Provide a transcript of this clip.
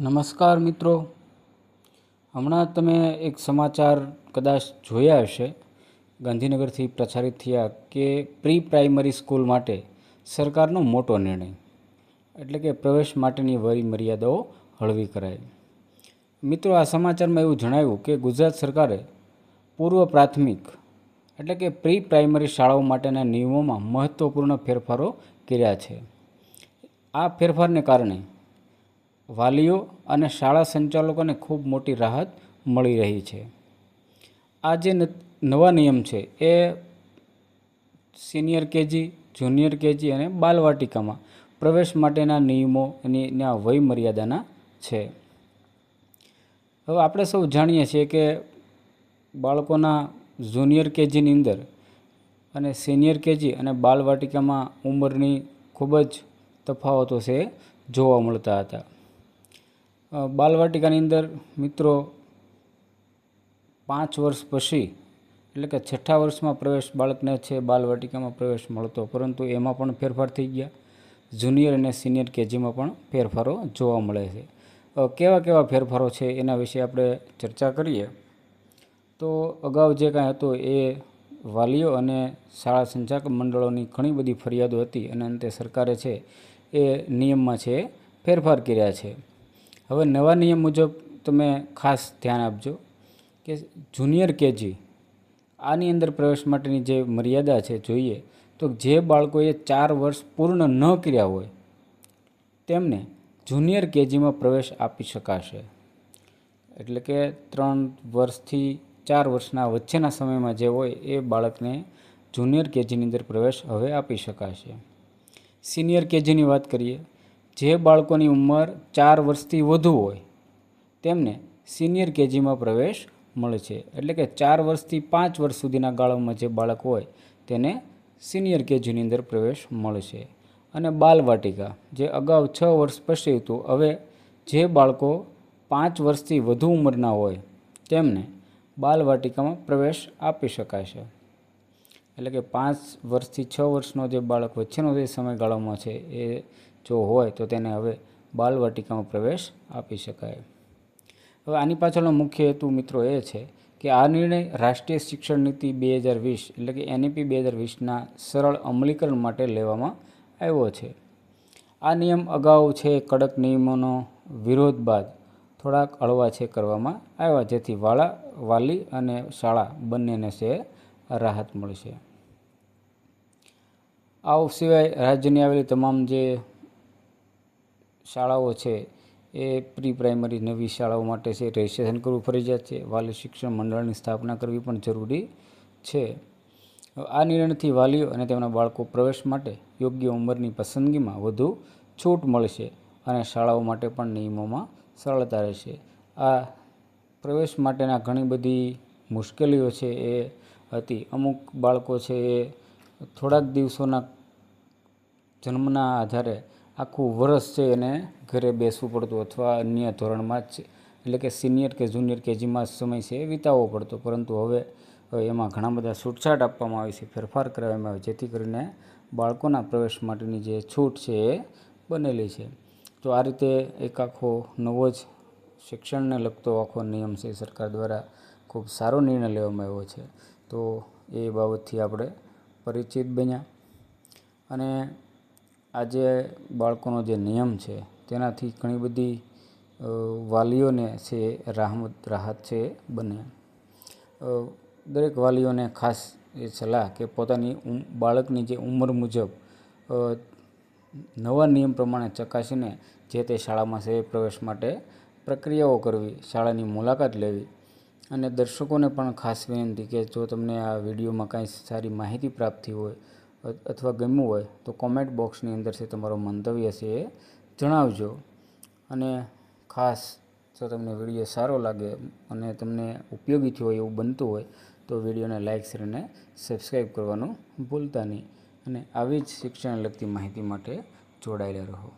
નમસ્કાર મિત્રો. હમણાં તમે એક સમાચાર કદાચ જોયા હશે. ગાંધીનગરથી પ્રચારિત થયા કે પ્રી પ્રાઇમરી સ્કૂલ માટે સરકારનો મોટો નિર્ણય. એટલે કે પ્રવેશ માટેની વરી મર્યાદાઓ હળવી કરાય મિત્રો, આ સમાચારમાં એવું જણાવ્યું કે ગુજરાત સરકારે પૂર્વ પ્રાથમિક એટલે કે પ્રી પ્રાઇમરી શાળાઓ માટેના નિયમોમાં મહત્ત્વપૂર્ણ ફેરફારો કર્યા છે. આ ફેરફારને કારણે વાલીઓ અને શાળા સંચાલકોને ખૂબ મોટી રાહત મળી રહી છે. આ જે નવા નિયમ છે એ સિનિયર કેજી, જુનિયર કેજી અને બાલવાટિકામાં પ્રવેશ માટેના નિયમો એની વય મર્યાદાના છે. હવે આપણે સૌ જાણીએ છીએ કે બાળકોના જુનિયર કેજીની અંદર અને સિનિયર કેજી અને બાલવાટિકામાં ઉંમરની ખૂબ જ તફાવતો છે જોવા મળતા હતા. બાલવાટિકાની અંદર મિત્રો પાંચ વર્ષ પછી, એટલે કે છઠ્ઠા વર્ષમાં પ્રવેશ બાળકને છે બાલવાટિકામાં પ્રવેશ મળતો, પરંતુ એમાં પણ ફેરફાર થઈ ગયા. જુનિયર અને સિનિયર કેજીમાં પણ ફેરફારો જોવા મળે છે. કેવા કેવા ફેરફારો છે એના વિશે આપણે ચર્ચા કરીએ. તો અગાઉ જે કાંઈ હતું એ વાલીઓ અને શાળા સંચાલક મંડળોની ઘણી બધી ફરિયાદો હતી અને અંતે સરકારે છે એ નિયમમાં છે ફેરફાર કર્યા છે. હવે નવા નિયમ મુજબ તમે ખાસ ધ્યાન આપજો કે જુનિયર કેજી આની અંદર પ્રવેશ માટેની જે મર્યાદા છે જોઈએ તો જે બાળકોએ ચાર વર્ષ પૂર્ણ ન કર્યા હોય તેમને જુનિયર કેજીમાં પ્રવેશ આપી શકાશે. એટલે કે ત્રણ વર્ષથી ચાર વર્ષના વચ્ચેના સમયમાં જે હોય એ બાળકને જુનિયર કેજીની અંદર પ્રવેશ હવે આપી શકાશે. સિનિયર કેજીની વાત કરીએ જે બાળકોની ઉંમર ચાર વર્ષથી વધુ હોય, તેમને સિનિયર કેજીમાં પ્રવેશ મળે છે. એટલે કે ચાર વર્ષથી પાંચ વર્ષ સુધીના ગાળામાં જે બાળક હોય, તેને સિનિયર કેજીની અંદર પ્રવેશ મળશે અને બાલવાટિકા, જે અગાઉ છ વર્ષ પછી હતું, હવે જે બાળકો પાંચ વર્ષથી વધુ ઉંમરના હોય, તેમને બાલવાટિકામાં પ્રવેશ આપી શકાય છે. એટલે કે પાંચ વર્ષથી છ વર્ષનો જે બાળક વચ્ચેનો જે સમયગાળામાં છે, એ જો હોય તો તેને હવે બાલવાટિકામાં પ્રવેશ આપી શકાય. હવે આની પાછળનો મુખ્ય હેતુ મિત્રો એ છે કે આ નિર્ણય રાષ્ટ્રીય શિક્ષણ નીતિ બે હજાર વીસ એટલે કે એનઈપી બે હજાર વીસના સરળ અમલીકરણ માટે લેવામાં આવ્યો છે. આ નિયમ અગાઉ છે, કડક નિયમોનો વિરોધ બાદ થોડાક હળવા છે કરવામાં આવ્યા, જેથી વાળા, વાલી અને શાળા બંનેને છે રાહત મળશે. આ સિવાય રાજ્યની આવેલી તમામ જે શાળાઓ છે, એ પ્રી પ્રાઇમરી નવી શાળાઓ માટે છે, રજિસ્ટ્રેશન કરવું ફરજિયાત છે. વાલી શિક્ષણ મંડળની સ્થાપના કરવી પણ જરૂરી છે. આ નિર્ણયથી વાલીઓ અને તેમના બાળકો પ્રવેશ માટે યોગ્ય ઉંમરની પસંદગીમાં વધુ છૂટ મળશે અને શાળાઓ માટે પણ નિયમોમાં સરળતા રહેશે. આ પ્રવેશ માટેના ઘણી બધી મુશ્કેલીઓ છે એ હતી. અમુક બાળકો છે એ થોડાક દિવસોના જન્મના આધારે આખું વરસ છે એને ઘરે બેસવું પડતું અથવા અન્ય ધોરણમાં જ એટલે કે સિનિયર કે જુનિયર કેજીમાં સમય છે એ વિતાવવો પડતો. પરંતુ હવે એમાં ઘણા બધા છૂટછાટ આપવામાં આવી છે, ફેરફાર કરવામાં આવે જેથી કરીને બાળકોના પ્રવેશ માટેની જે છૂટ છે એ બનેલી છે. તો આ રીતે એક આખો નવો જ શિક્ષણને લગતો આખો નિયમ છે સરકાર દ્વારા ખૂબ સારો નિર્ણય લેવામાં આવ્યો છે. તો એ બાબતથી આપણે પરિચિત બન્યા. અને આજે બાળકોનો જે નિયમ છે, તેનાથી ઘણી બધી વાલીઓને છે રાહમત, રાહત છે બને દરેક વાલીઓને ખાસ એ સલાહ કે પોતાની બાળકની જે ઉંમર મુજબ નવા નિયમ પ્રમાણે ચકાસીને જે તે શાળામાં છે પ્રવેશ માટે પ્રક્રિયાઓ કરવી, શાળાની મુલાકાત લેવી. અને દર્શકોને પણ ખાસ વિનંતી કે જો તમને આ વિડીયોમાં કાંઈ સારી માહિતી પ્રાપ્ત હોય અથવા ગમ્યું હોય તો કોમેન્ટ બોક્સની અંદર છે તમારો મંતવ્ય છે એ જણાવજો. અને ખાસ જો તમને વીડિયો સારો લાગે અને તમને ઉપયોગી થયો એવું બનતું હોય તો વિડીયોને લાઇક શેર અને સબસ્ક્રાઈબ કરવાનું ભૂલતા નહીં. અને આવી જ શિક્ષણને લગતી માહિતી માટે જોડાયેલા રહો.